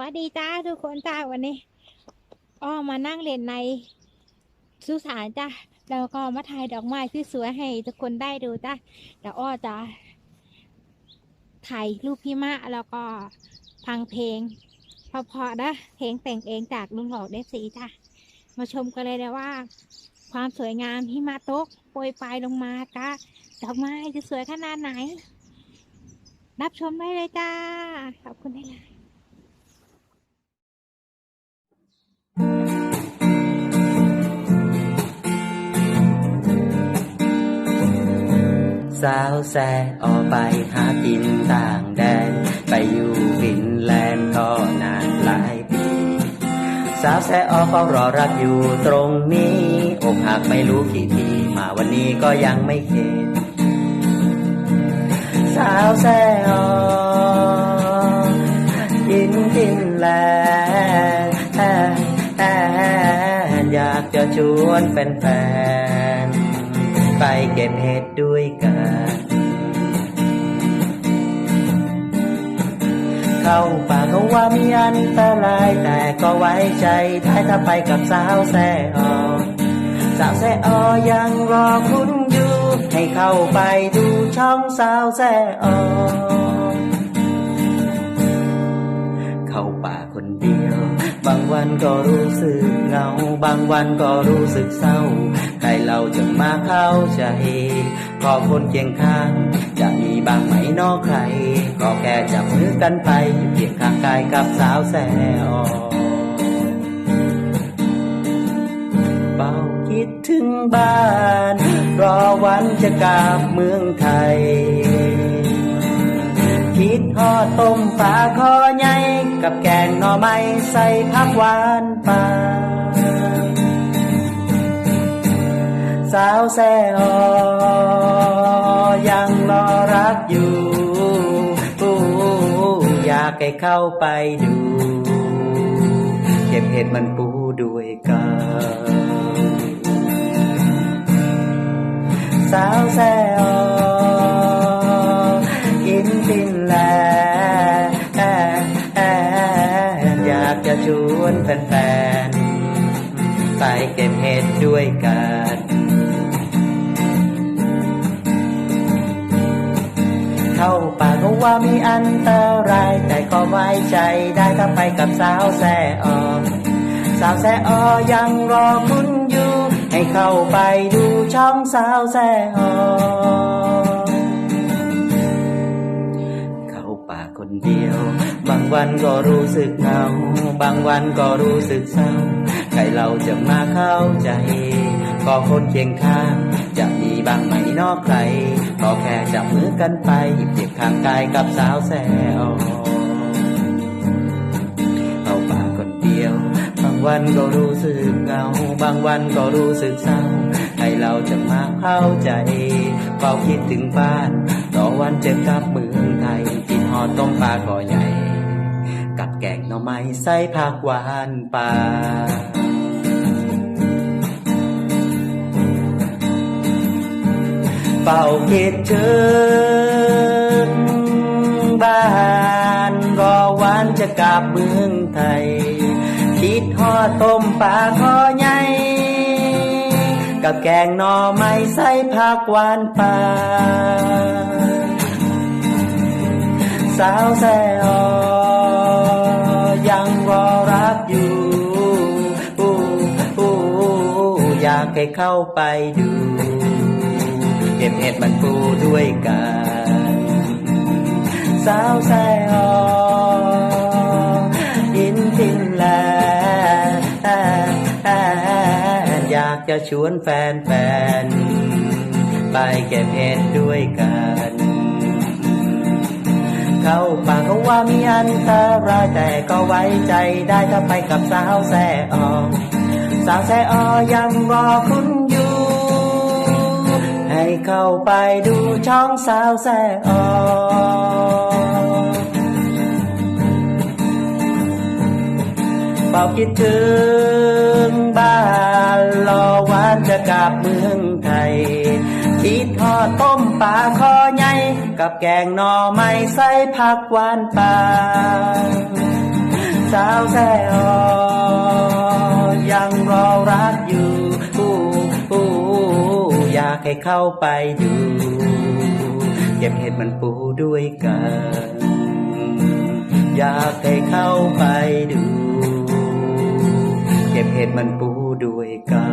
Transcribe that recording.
วัสดีจ้าทุกคนจ้าวันนี้อ้อมานั่งเล่นในสุสานจ้าแล้วก็มาถ่ายดอกไม้ที่สวยๆให้ทุกคนได้ดูจ้าเดี๋ยวอ้อจะถ่ายรูปพี่มะแล้วก็ฟังเพลงเพราะๆนะเพลงแต่งเองจากลุงหลอกเดฟสีจ้ามาชมกันเลยนะว่า ความสวยงามหิมะตกโปรยปลายลงมาจ้าดอกไม้จะสวยขนาดไหน รับชมได้เลยจ้า ขอบคุณได้เลย สาวแซออกไปหากินต่างแดน ไปอยู่ฟินแลนด์ก็นานหลายปี สาวแซออกเฝ้ารอรักอยู่ตรงนี้อกหักไม่รู้กี่ทีมาวันนี้ก็ยังไม่เข็ดสาวแซออกกินฟินแลนด์อยากจะชวนแฟน ไปเก็บเห็ดด้วยกัน เข้าป่าก็ว่ามีอันตราย แต่ก็ไว้ใจได้ถ้าไปกับสาวแซ่ออสาวแซ่ออยังรอคุณอยู่ ให้เข้าไปดูช่องสาวแซ่ออเข้าป่าคนเดียว บางวันก็รู้สึกเหงา บางวันก็รู้สึกเศร้า ใครเราจะมาเข้าใจ ขอคนเคียงข้าง จะมีบางไหมนอกใคร ก็แค่จับมือกันไปอยู่เคียงข้างกายกับสาวแสอเป่าคิดถึงบ้าน รอวันจะกลับเมืองไทย คิดฮอดต้มปลาคอใหญ่กับแกงหน่อไม้ใส่ผักหวานปลาสาวแซ่ออยังรอรักอยู่อู้อยากให้เข้าไปดู เก็บเห็ดมันปูด้วยกันสาวแซ่ออ เก็บเห็ดด้วยกันเข้าป่าก็ว่ามีอันตราย แต่ก็ไว้ใจได้ถ้าไปกับสาวแซ่ออสาวแซ่ออยังรอคุณอยู่ ให้เข้าไปดูช่องสาวแซ่ออ คนเดียว บางวันก็รู้สึกเหงา บางวันก็รู้สึกเศร้า ใครเราจะมาเข้าใจ ก็คนเคียงข้าง จะมีบางไหมนอกใคร ก็แค่จับมือกันไปหยิบเก็บข้างกายกับสาวแซ่ออเข้าป่าคนเดียว บางวันก็รู้สึกเหงา บางวันก็รู้สึกเศร้าให้เราจะมาเข้าใจเฝ้าคิดถึงบ้านรอวันเจอกลับเมืองไทย หอดต้มปลาก่อใหญ่ กับแกงหน่อไม้ใส่ผักหวานป่าเฝ้าคิดถึงบ้านรอวันจะกลับเมืองไทย คิดฮอดต้มปลาคอใหญ่ กับแกงหน่อไม้ใส่ผักหวานป่า สาวแซออยังรอรักอยู่อยากให้เข้าไปดูเก็บเห็ดมันปูด้วยกันสาวแซออินฟินแลอยากจะชวนแฟนแฟนๆไปเก็บเห็ดด้วยกัน เข้าป่าเขาว่ามีอันตรายแต่ก็ไว้ใจได้ถ้าไปกับสาวแซ่ออสาวแซ่ออยังรอคุณอยู่ ให้เข้าไปดูช่องสาวแซ่ออเป่าคิดถึงบ้านรอวันจะกลับเมืองไทยคิดทอดต้มปลาคอใหญ่ กับแกงหน่อไม้ใส่ผักหวานป่าสสาวแซ่ออยังรอรักอยู่อู้อู้อยากให้เข้าไปดู เก็บเห็ดมันปูด้วยกัน อยากให้เข้าไปดู เก็บเห็ดมันปูด้วยกัน